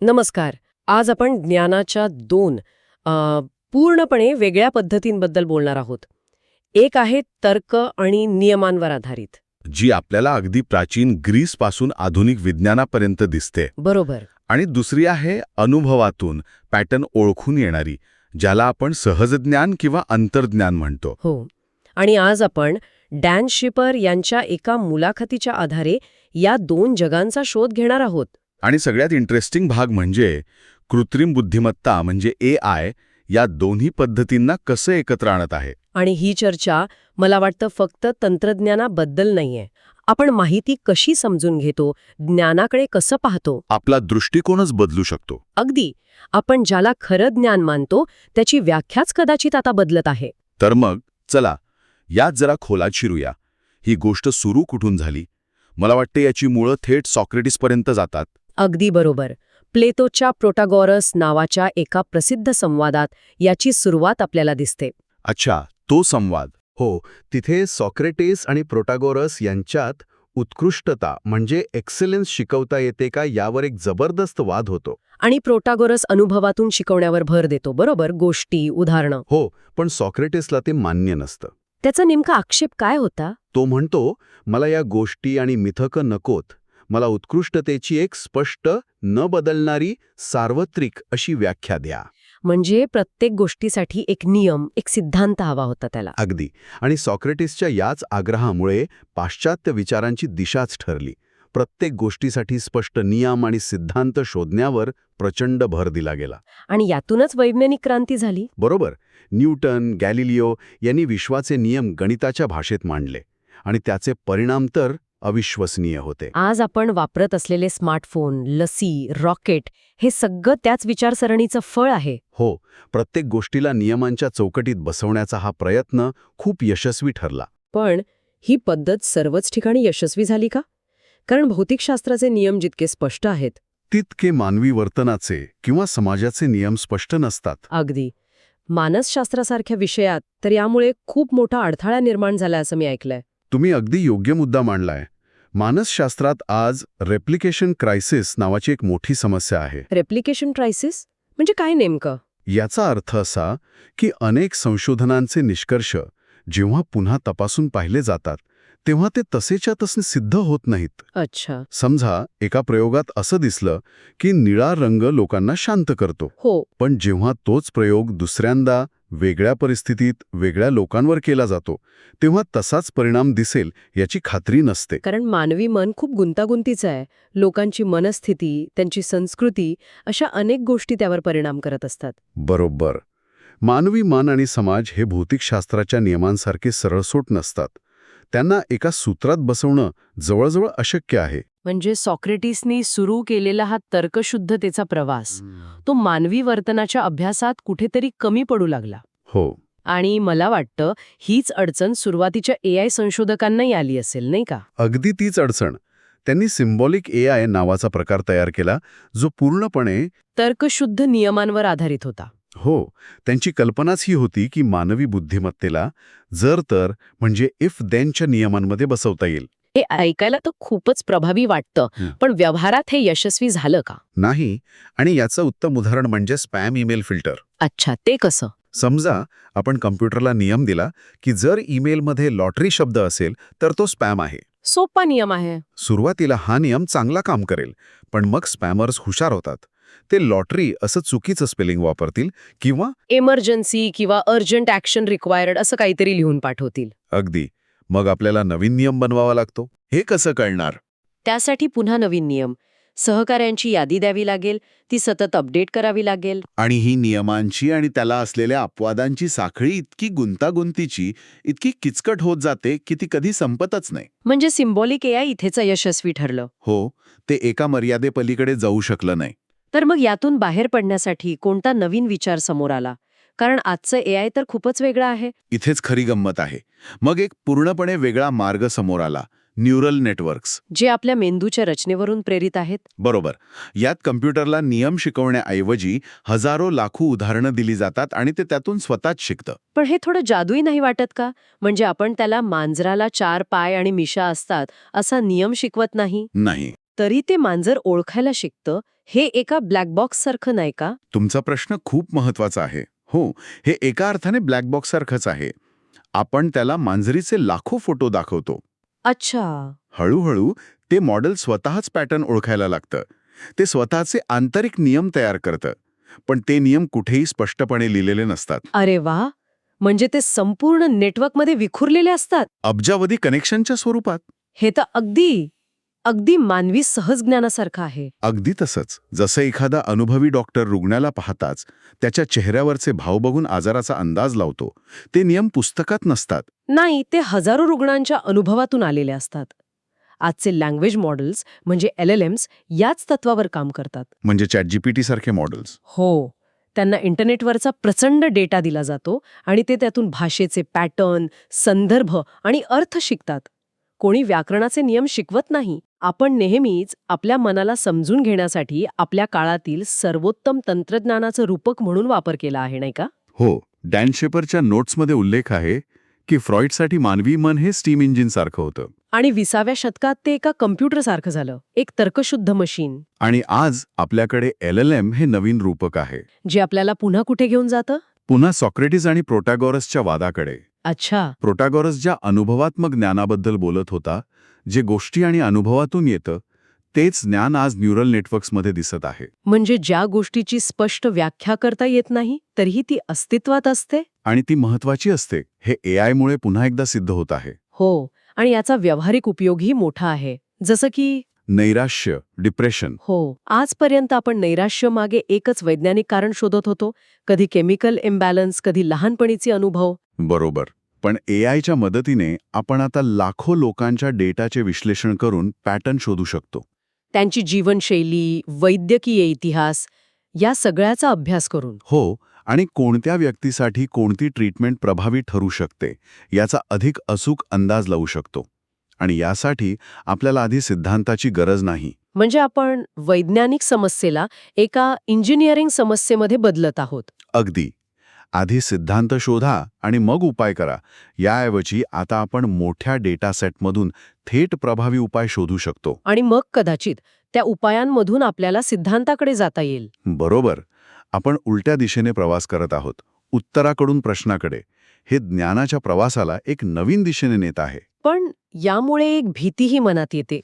नमस्कार. आज आपण ज्ञानाच्या दोन पूर्णपणे वेगळ्या पद्धतींबद्दल बोलणार आहोत. एक आहे तर्क आणि नियमांवर आधारित. जी आपल्याला अगदी प्राचीन ग्रीसपासून आधुनिक विज्ञानापर्यंत दिसते. बरोबर. आणि दुसरी आहे अनुभवातून पॅटर्न ओळखून येणारी ज्याला आपण सहजज्ञान किंवा अंतर्ज्ञान म्हणतो. हो. आणि आज आपण डॅन शिपर यांच्या एका मुलाखतीच्या आधारे या दोन जगांचा शोध घेणार आहोत. आणि सगळ्यात इंटरेस्टिंग भाग म्हणजे कृत्रिम बुद्धिमत्ता म्हणजे ए आय या दोन्ही पद्धतींना कसं एकत्र आणत आहे. आणि ही चर्चा मला वाटतं फक्त तंत्रज्ञानाबद्दल नाहीये. आपण माहिती कशी समजून घेतो ज्ञानाकडे कसं पाहतो? आपला दृष्टिकोनच बदलू शकतो. अगदी. आपण ज्याला खरं ज्ञान मानतो त्याची व्याख्याच कदाचित आता बदलत आहे. तर मग चला यात जरा खोलात शिरूया. ही गोष्ट सुरू कुठून झाली? मला वाटते याची मुळं थेट सॉक्रेटिसपर्यंत जातात. अगदी बरोबर. प्लेतोच्या प्रोटागॉरस नावाच्या एका प्रसिद्ध संवादात याची सुरुवात आपल्याला दिसते. अच्छा तो संवाद. हो तिथे सॉक्रेटिस आणि प्रोटागोरस यांच्यात उत्कृष्टता म्हणजे एक्सलन्स शिकवता येते का यावर एक जबरदस्त वाद होतो. आणि प्रोटागोरस अनुभवातून शिकवण्यावर भर देतो बरोबर? गोष्टी उदाहरणं. हो पण सॉक्रेटिसला ते मान्य नसतं. त्याचा नेमका आक्षेप काय होता? तो म्हणतो मला या गोष्टी आणि मिथकं नकोत. मला उत्कृष्टतेची एक स्पष्ट न बदलणारी सार्वत्रिक अशी व्याख्या द्या. म्हणजे प्रत्येक गोष्टीसाठी एक नियम एक सिद्धांत हवा होता त्याला. अगदी. आणि सॉक्रेटिसच्या याच आग्रहामुळे पाश्चात्य विचारांची दिशाच ठरली. प्रत्येक गोष्टीसाठी स्पष्ट नियम आणि सिद्धांत शोधण्यावर प्रचंड भर दिला गेला. आणि यातूनच वैज्ञानिक क्रांती झाली? बरोबर. न्यूटन गॅलिलिओ यांनी विश्वाचे नियम गणिताच्या भाषेत मांडले. आणि त्याचे परिणाम तर अविश्वसनीय होते. आज आपण वापरत असलेले स्मार्टफोन लसी रॉकेट हे सगळं त्याच विचारसरणीचं फळ आहे. हो प्रत्येक गोष्टीला नियमांच्या चौकटीत बसवण्याचा हा प्रयत्न खूप यशस्वी ठरला. पण ही पद्धत सर्वच ठिकाणी यशस्वी झाली का? कारण भौतिकशास्त्राचे नियम जितके स्पष्ट आहेत तितके मानवी वर्तनाचे किंवा समाजाचे नियम स्पष्ट नसतात. अगदी. मानसशास्त्रासारख्या विषयात तर यामुळे खूप मोठा अडथळा निर्माण झाला असं मी ऐकलंय. तुम्ही अगदी योग्य मुद्दा मांडलाय. मानसशास्त्रात आज रेप्लिकेशन क्रायसिस नावाची एक मोठी समस्या आहे. Replication crisis? म्हणजे काय नेमकं? याचा अर्थ असा की अनेक संशोधनांचे निष्कर्ष जेव्हा पुन्हा तपासून पाहिले जातात तेव्हा ते तसेच्या तसे सिद्ध होत नाहीत. अच्छा. समजा एका प्रयोगात असं दिसलं की निळा रंग लोकांना शांत करतो. हो. पण जेव्हा तोच प्रयोग दुसऱ्यांदा वेगळ्या परिस्थितीत वेगळ्या लोकांवर केला जातो तेव्हा तसाच परिणाम दिसेल याची खात्री नसते. कारण मानवी मन खूप गुंतागुंतीचं आहे. लोकांची मनस्थिती त्यांची संस्कृती अशा अनेक गोष्टी त्यावर परिणाम करत असतात. बरोबर. मानवी मन आणि समाज हे भौतिकशास्त्राच्या नियमांसारखे सरळसोट नसतात. त्यांना एका सूत्रात बसवणं जवळजवळ अशक्य आहे. म्हणजे सॉक्रेटिसनी सुरू केलेला हा तर्कशुद्धतेचा प्रवास. तो मानवी वर्तनाच्या अभ्यासात कुठेतरी कमी पडू लागला. हो. आणि मला वाटतं हीच अडचण सुरुवातीच्या ए आय संशोधकांनाही आली असेल नाही का? अगदी तीच अडचण. त्यांनी सिम्बॉलिक ए आय नावाचा प्रकार तयार केला जो पूर्णपणे तर्कशुद्ध नियमांवर आधारित होता. हो. त्यांची कल्पनाच ही होती की मानवी बुद्धिमत्तेला जर तर म्हणजे इफ देनच्या नियमांमध्ये बसवता येईल. हे ऐकायला तर खूपच प्रभावी वाटतं. पण व्यवहारात हे यशस्वी झालं का? नाही. आणि याचं उत्तम उदाहरण म्हणजे स्पॅम ईमेल फिल्टर. अच्छा ते कसं? समजा आपण कम्प्युटरला नियम दिला की जर ईमेलमध्ये लॉटरी शब्द असेल तर तो स्पॅम आहे. सोपा नियम आहे. सुरुवातीला हा नियम चांगला काम करेल पण मग स्पॅमर्स हुशार होतात. ते लॉटरी असं चुकीचं स्पेलिंग वापरतील किंवा इमर्जन्सी किंवा अर्जंट ॲक्शन रिक्वायर्ड असं काहीतरी लिहून पाठवतील. अगदी. मग आपल्याला नवीन नियम बनवावा लागतो. हे कसं कळणार? त्यासाठी पुन्हा नवीन नियम. सहकाऱ्यांची यादी द्यावी लागेल ती सतत अपडेट करावी लागेल. आणि ही नियमांची आणि त्याला असलेल्या अपवादांची साखळी इतकी गुंतागुंतीची इतकी किचकट होत जाते की ती कधी संपतच नाही. म्हणजे सिम्बॉलिक ए आय इथेच यशस्वी ठरलं. हो ते एका मर्यादेपलीकडे जाऊ शकलं नाही. तर मग यातून बाहेर पडण्यासाठी कोणता नवीन विचार समोर आला? कारण आजचं ए आय तर खूपच वेगळं आहे. इथेच खरी गंमत आहे. मग एक पूर्णपणे वेगळा मार्ग समोर आला न्यूरल नेटवर्क्स. जे आपल्या मेंदूच्या रचनेवरून प्रेरित आहेत. बरोबर. यात कम्प्युटरला नियम शिकवण्याऐवजी हजारो लाखो उदाहरणं दिली जातात आणि ते त्यातून स्वतःच शिकतं. पण हे थोडं जादुई नाही वाटत का? म्हणजे आपण त्याला मांजराला चार पाय आणि मिशा असतात असा नियम शिकवत नाही? नाही. तरी ते मांजर ओळखायला शिकतं हे एका ब्लॅक बॉक्स सारखं नाही का? तुमचा प्रश्न खूप महत्त्वाचा आहे. हो हे एका अर्थाने ब्लॅक बॉक्स सारखंच आहे. आपण त्याला मांजरीचे लाखो फोटो दाखवतो. अच्छा. हळूहळू ते मॉडेल स्वतःच पॅटर्न ओळखायला लागतं. ते स्वतःचे आंतरिक नियम तयार करतं. पण ते नियम कुठेही स्पष्टपणे लिहिलेले नसतात. अरे वा! म्हणजे ते संपूर्ण नेटवर्कमध्ये विखुरलेले असतात? अब्जावधी कनेक्शनच्या स्वरूपात. हे तर अगदी! अगदी मानवी सहज ज्ञानासारखं आहे. अगदी तसंच. जसं एखादा अनुभवी डॉक्टर रुग्णाला पाहताच त्याच्या चेहऱ्यावरचे भाव बघून आजाराचा अंदाज लावतो ते नियम पुस्तकात नसतात. नाही ते हजारो रुग्णांच्या अनुभवातून आलेले असतात. आजचे लँग्वेज मॉडेल्स म्हणजे एल एल एम्स याच तत्वावर काम करतात. म्हणजे चॅट जीपीटी सारखे मॉडेल्स हो. त्यांना इंटरनेटवरचा प्रचंड डेटा दिला जातो आणि ते त्यातून भाषेचे पॅटर्न संदर्भ आणि अर्थ शिकतात. कोणी व्याकरणाचे नियम शिकवत नाही आपण नेहमीच आपल्या मनाला समजून घेण्यासाठी आपल्या काळातील सर्वोत्तम तंत्रज्ञानाचं रूपक म्हणून वापर केला आहे नाही का? हो डॅन शेपरच्या नोट्समध्ये उल्लेख आहे की फ्रॉइडसाठी मानवी मन हे स्टीम इंजिन सारखं होतं. आणि विसाव्या शतकात ते एका कम्प्युटरसारखं झालं एक तर्कशुद्ध मशीन. आणि आज आपल्याकडे एल एल एम हे नवीन रूपक आहे. जे आपल्याला पुन्हा कुठे घेऊन जातं? पुन्हा सॉक्रेटिस आणि प्रोटॅगॉरसच्या वादाकडे. अच्छा. प्रोटॅगॉरस ज्या अनुभवात्मक ज्ञानाबद्दल बोलत होता जे गोष्टी आणि अनुभवातून येतं तेच ज्ञान आज न्यूरल नेटवर्क्समध्ये दिसत आहे. म्हणजे ज्या गोष्टीची स्पष्ट व्याख्या करता येत नाही तरीही ती अस्तित्वात असते? आणि ती महत्वाची असते हे ए आयमुळे पुन्हा एकदा सिद्ध होत आहे. हो आणि याचा व्यावहारिक उपयोगही मोठा आहे. जसं की नैराश्य डिप्रेशन. हो आजपर्यंत आपण नैराश्य मागे एकच वैज्ञानिक कारण शोधत होतो कधी केमिकल इम्बॅलन्स कधी लहानपणीचे अनुभव. बरोबर. पण ए आयच्या मदतीने आपण आता लाखो लोकांच्या डेटाचे विश्लेषण करून पॅटर्न शोधू शकतो. त्यांची जीवनशैली वैद्यकीय इतिहास या सगळ्याचा अभ्यास करून. हो आणि कोणत्या व्यक्तीसाठी कोणती ट्रीटमेंट प्रभावी ठरू शकते याचा अधिक अचूक अंदाज लावू शकतो. आणि यासाठी आपल्याला आधी सिद्धांताची गरज नाही. म्हणजे आपण वैज्ञानिक समस्येला एका इंजिनिअरिंग समस्येमध्ये बदलत आहोत. अगदी. आधी सिद्धांत शोधा आणि मग उपाय करा. याऐवजी आता आपण मोठ्या डेटासेटमधून थेट प्रभावी उपाय शोधू शकतो. आणि मग कदाचित त्या उपायांमधून आपल्याला सिद्धांताकडे जाता येईल. बरोबर. आपण उलट्या दिशेने प्रवास करत आहोत. उत्तराकडून प्रश्नाकडे. हे ज्ञानाच्या प्रवासाला एक नवीन दिशेने नेत आहे. पण यामुळे एक भीतीही मनात येते.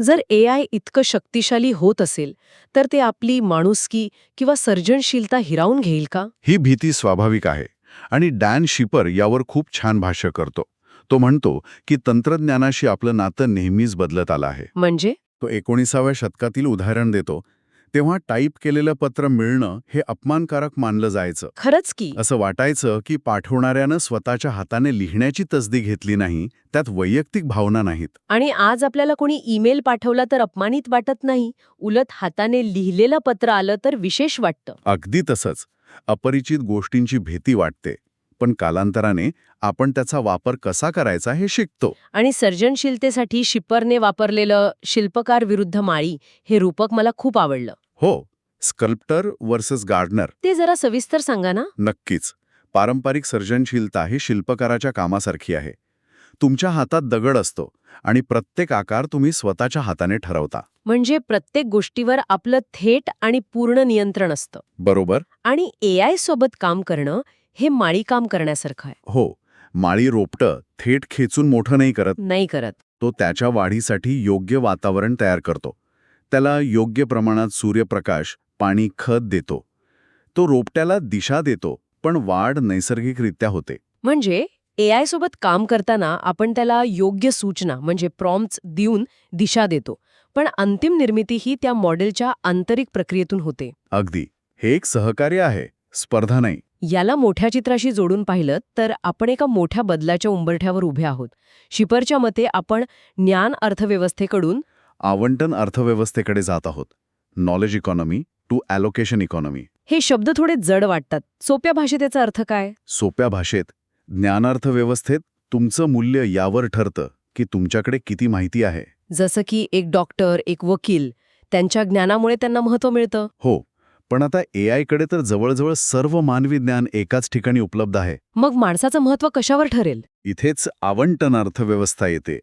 जर ए आय इतकं शक्तिशाली होत असेल तर ते आपली माणुसकी किंवा सर्जनशीलता हिरावून घेईल का? ही भीती स्वाभाविक आहे. आणि डॅन शिपर यावर खूप छान भाष्य करतो. तो म्हणतो की तंत्रज्ञानाशी आपलं नातं नेहमीच बदलत आलं आहे. म्हणजे? तो एकोणीसाव्या शतकातील उदाहरण देतो. तेव्हा टाईप केलेलं पत्र मिळणं हे अपमानकारक मानलं जायचं. खरंच की. असं वाटायचं की पाठवणाऱ्यानं स्वतःच्या हाताने लिहिण्याची तसदी घेतली नाही त्यात वैयक्तिक भावना नाहीत. आणि आज आपल्याला कोणी ईमेल पाठवला तर अपमानित वाटत नाही उलट हाताने लिहिलेलं पत्र आलं तर विशेष वाटतं. अगदी तसंच. अपरिचित गोष्टींची भीती वाटते. पण कालांतराने आपण त्याचा वापर कसा करायचा हे शिकतो. आणि सर्जनशीलतेसाठी शिप्परने वापरलेलं शिल्पकार विरुद्ध माळी हे रूपक मला खूप आवडलं. हो स्कल्प्टर वर्सेस गार्डनर. ते जरा सविस्तर सांगा ना. नक्कीच. पारंपरिक सर्जनशीलता ही शिल्पकाराच्या कामासारखी आहे. तुमच्या हातात दगड असतो आणि प्रत्येक आकार तुम्ही स्वतःच्या हाताने ठरवता. म्हणजे प्रत्येक गोष्टीवर आपलं थेट आणि पूर्ण नियंत्रण असतं. बरोबर. आणि ए आय सोबत काम करणं हे माळी काम करण्यासारखं आहे. हो माळी रोपटं थेट खेचून मोठं नाही करत. नाही करत. तो त्याच्या वाढीसाठी योग्य वातावरण तयार करतो. त्याला योग्य प्रमाणात सूर्यप्रकाश पाणी खत देतो. तो रोपट्याला दिशा देतो पण वाढ नैसर्गिकरित्या होते. म्हणजे ए आय सोबत काम करताना आपण त्याला योग्य सूचना म्हणजे प्रॉम्प्ट्स देऊन दिशा देतो. पण अंतिम निर्मिती ही त्या मॉडेलच्या आंतरिक प्रक्रियेतून होते. अगदी. हे एक सहकार्य आहे. स्पर्धा नाही. याला मोठ्या चित्राशी जोडून पाहिलं तर आपण एका मोठ्या बदलाच्या उंबरठ्यावर उभे आहोत. शिपरच्या मते आपण ज्ञान अर्थव्यवस्थेकडून आवंटन अर्थव्यवस्थेकडे जात आहोत. Knowledge economy to allocation economy हे शब्द थोडे जड वाटतात. सोप्या भाषेत याचा अर्थ काय? सोप्या भाषेत ज्ञानार्थव्यवस्थेत तुमचं मूल्य यावर ठरतं की तुमच्याकडे किती माहिती आहे. जसं की एक डॉक्टर एक वकील त्यांच्या ज्ञानामुळे त्यांना महत्त्व मिळतं. हो पण आता ए आयकडे तर जवळजवळ सर्व मानवी ज्ञान एकाच ठिकाणी उपलब्ध आहे. मग माणसाचं महत्त्व कशावर ठरेल? इथेच आवंटन अर्थव्यवस्था येते.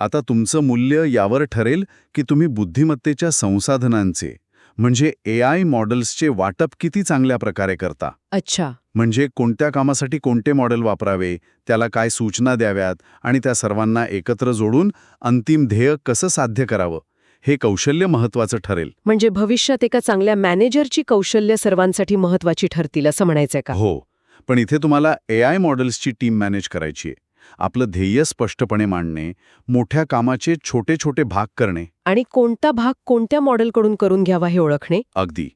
आता तुमचं मूल्य यावर ठरेल की तुम्ही बुद्धिमत्तेच्या संसाधनांचे म्हणजे ए आय मॉडेल्सचे वाटप किती चांगल्या प्रकारे करता? अच्छा. म्हणजे कोणत्या कामासाठी कोणते मॉडेल वापरावे त्याला काय सूचना द्याव्यात आणि त्या सर्वांना एकत्र जोडून अंतिम ध्येय कसं साध्य करावं? हे कौशल्य महत्वाचं ठरेल. म्हणजे भविष्यात एका चांगल्या मॅनेजरची कौशल्य सर्वांसाठी महत्वाची ठरतील असं म्हणायचंय का? हो. पण इथे तुम्हाला ए आय मॉडेल्सची टीम मॅनेज करायची आहे. आपलं ध्येय स्पष्टपणे मांडणे मोठ्या कामाचे छोटे छोटे भाग करणे. आणि कोणता भाग कोणत्या मॉडेलकडून करून घ्यावा हे ओळखणे? अगदी.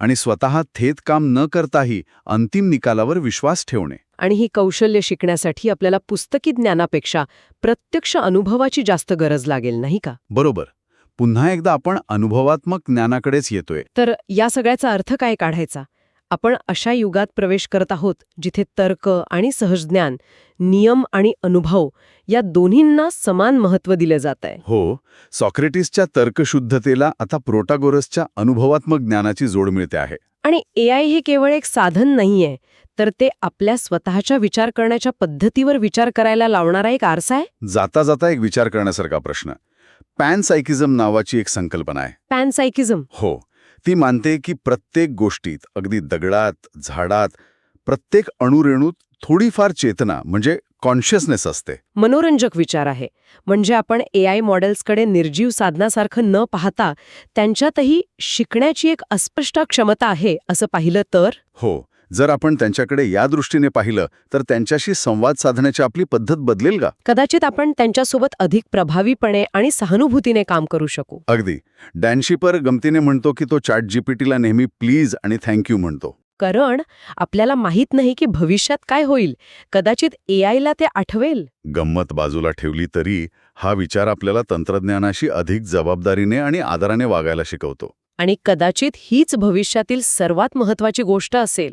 आणि स्वतः थेट काम न करताही अंतिम निकालावर विश्वास ठेवणे. आणि ही कौशल्य शिकण्यासाठी आपल्याला पुस्तकी ज्ञानापेक्षा प्रत्यक्ष अनुभवाची जास्त गरज लागेल नाही का? बरोबर. पुन्हा एकदा आपण अनुभवात्मक ज्ञानाकडेच येतोय. तर या सगळ्याचा अर्थ काय काढायचा? आपण अशा युगात प्रवेश करत आहोत जिथे तर्क आणि सहजज्ञान नियम आणि अनुभव या दोन्हींना समान महत्त्व दिलं जात आहे. हो सॉक्रेटिसच्या तर्कशुद्धतेला आता प्रोटागोरसच्या अनुभवात्मक ज्ञानाची जोड मिळते आहे. आणि एआय हे केवळ एक साधन नाहीये तर ते आपल्या स्वतःच्या विचार करण्याच्या पद्धतीवर विचार करायला लावणारा एक आरसा आहे? जाता जाता एक विचार करण्यासारखा प्रश्न. पॅनसायकिझम नावाची एक संकल्पना आहे. पॅनसायकिझम. हो. ती मानते की प्रत्येक गोष्टीत अगदी दगडात झाडात प्रत्येक अणुरेणूत थोडीफार चेतना म्हणजे कॉन्शियसनेस असते. मनोरंजक विचार आहे. म्हणजे आपण एआय मॉडेल्सकडे निर्जीव साधनासारखं न पाहता त्यांच्यातही शिकण्याची एक अस्पष्ट क्षमता आहे असं पाहिलं तर? हो. जर आपण त्यांच्याकडे या दृष्टीने पाहिलं तर त्यांच्याशी संवाद साधण्याची आपली पद्धत बदलेल का? कदाचित आपण त्यांच्यासोबत अधिक प्रभावीपणे आणि सहानुभूतीने काम करू शकू. अगदी. डॅनशिपर गमतीने म्हणतो की तो चॅट जीपीटीला नेहमी प्लीज आणि थँक्यू म्हणतो. कारण आपल्याला माहीत नाही की भविष्यात काय होईल. कदाचित एआयला ते आठवेल. गंमत बाजूला ठेवली तरी हा विचार आपल्याला तंत्रज्ञानाशी अधिक जबाबदारीने आणि आदराने वागायला शिकवतो. आणि कदाचित हीच भविष्यातील सर्वात महत्वाची गोष्ट असेल.